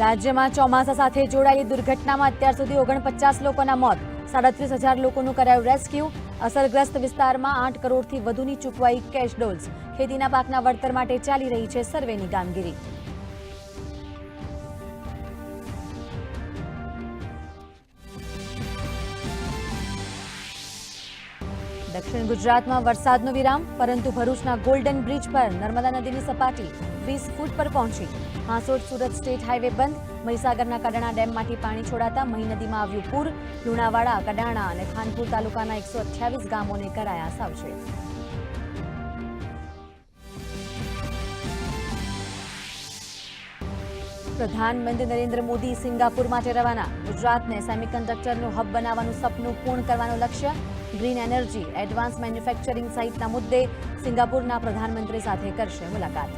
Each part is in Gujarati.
રાજ્યમાં ચોમાસા સાથે જોડાયેલી દુર્ઘટનામાં અત્યાર સુધી ઓગણપચાસ લોકોના મોત, સાડત્રીસ હજાર લોકોનું કરાયું રેસ્ક્યુ. અસરગ્રસ્ત વિસ્તારમાં આઠ કરોડથી વધુની ચૂકવાઈ કેશ ડોલ્સ. ખેતીના પાકના વળતર માટે ચાલી રહી છે સર્વેની કામગીરી. દક્ષિણ ગુજરાતમાં વરસાદનો વિરામ, પરંતુ ભરૂચના ગોલ્ડન બ્રિજ પર નર્મદા નદીની સપાટી વીસ ફૂટ પર પહોંચી. હાંસોડ સુરત સ્ટેટ હાઈવે બંધ. મહીસાગરના કડાણા ડેમમાંથી પાણી છોડાતા મહી નદીમાં આવ્યું પૂર. લુણાવાડા, કડાણા અને ખાનપુર તાલુકાના એકસો ગામોને કરાયા સાવચેત. પ્રધાનમંત્રી નરેન્દ્ર મોદી સિંગાપુર માટે રવાના. ગુજરાતને સેમિકન્ડક્ટરનું હબ બનાવવાનું સપનું પૂર્ણ કરવાનું લક્ષ્ય. ગ્રીન એનર્જી, એડવાન્સ મેન્યુફેક્ચરિંગ સહિતના મુદ્દે સિંગાપુરના પ્રધાનમંત્રી સાથે કરશે મુલાકાત.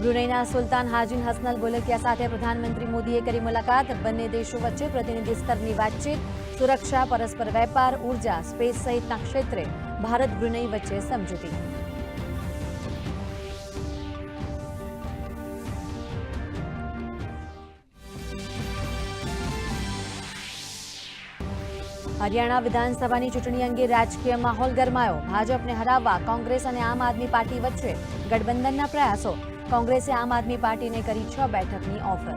બ્રુનેઈના સુલતાન હાજીન હસનલ બોલકિયા સાથે પ્રધાનમંત્રી મોદીએ કરી મુલાકાત બંને દેશો વચ્ચે પ્રતિનિધિ સ્તરની વાતચીત સુરક્ષા પરસ્પર વેપાર ઉર્જા સ્પેસ સહિતના ક્ષેત્રે ભારત બ્રુનેઈ વચ્ચે સમજૂતી હરિયાણા વિધાનસભાની ચૂંટણી અંગે રાજકીય માહોલ ગરમાયો ભાજપને હરાવવા કોંગ્રેસ અને આમ આદમી પાર્ટી વચ્ચે ગઠબંધનના પ્રયાસો કોંગ્રેસે આમ આદમી પાર્ટીને કરી છ બેઠકની ઓફર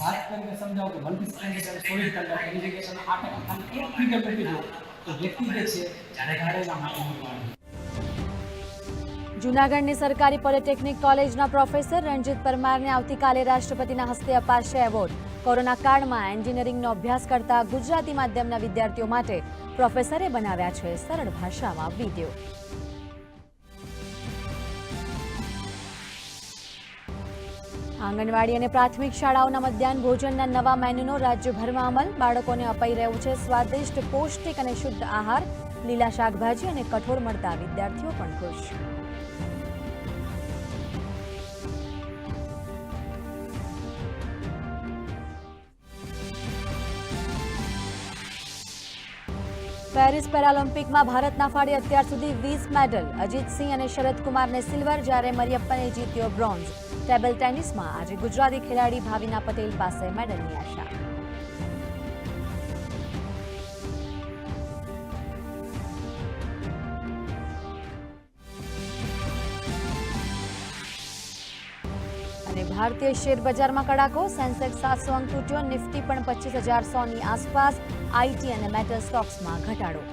વાત કરીને સમજાવો કે વન પીસ કેન્ડિડેટ ચોવીસ કલાક એની જગ્યાએ તમે આ ટકા ખાલી એક ફિગર મૂકી દો તો વ્યક્તિ જે છે જૂનાગઢની સરકારી પોલિટેકનિક કોલેજના પ્રોફેસર રણજીત પરમારને આવતીકાલે રાષ્ટ્રપતિના હસ્તે અપાશે એવોર્ડ. કોરોના કાળમાં એન્જિનિયરિંગનો અભ્યાસ કરતા ગુજરાતી માધ્યમના વિદ્યાર્થીઓ માટે પ્રોફેસરે બનાવ્યા છે સરળ ભાષામાં વીડિયો. આંગણવાડી અને પ્રાથમિક શાળાઓના મધ્યાહન ભોજનના નવા મેન્યુનો રાજ્યભરમાં અમલ. બાળકોને અપાઈ રહ્યું છે સ્વાદિષ્ટ, પૌષ્ટિક અને શુદ્ધ આહાર. લીલા શાકભાજી અને કઠોળ મળતા વિદ્યાર્થીઓ પણ ખુશ. પેરિસ પેરાલિમ્પિકમાં ભારતના ફાળે અત્યાર સુધી વીસ મેડલ, અજીતસિંહ અને શરદ કુમારને સિલ્વર, જ્યારે મરિયપ્પને જીત્યો બ્રોન્ઝ. ટેબલ ટેનિસમાં આજે ગુજરાતી ખેલાડી ભાવિના પટેલ પાસે મેડલની આશા. અને ભારતીય શેર બજારમાં કડાકો, સેન્સેક્સ સાતસો અંક તૂટ્યો, નિફ્ટી પણ પચીસ હજાર સોની આસપાસ, આઈટી અને મેટલ સ્ટોક્સમાં ઘટાડો.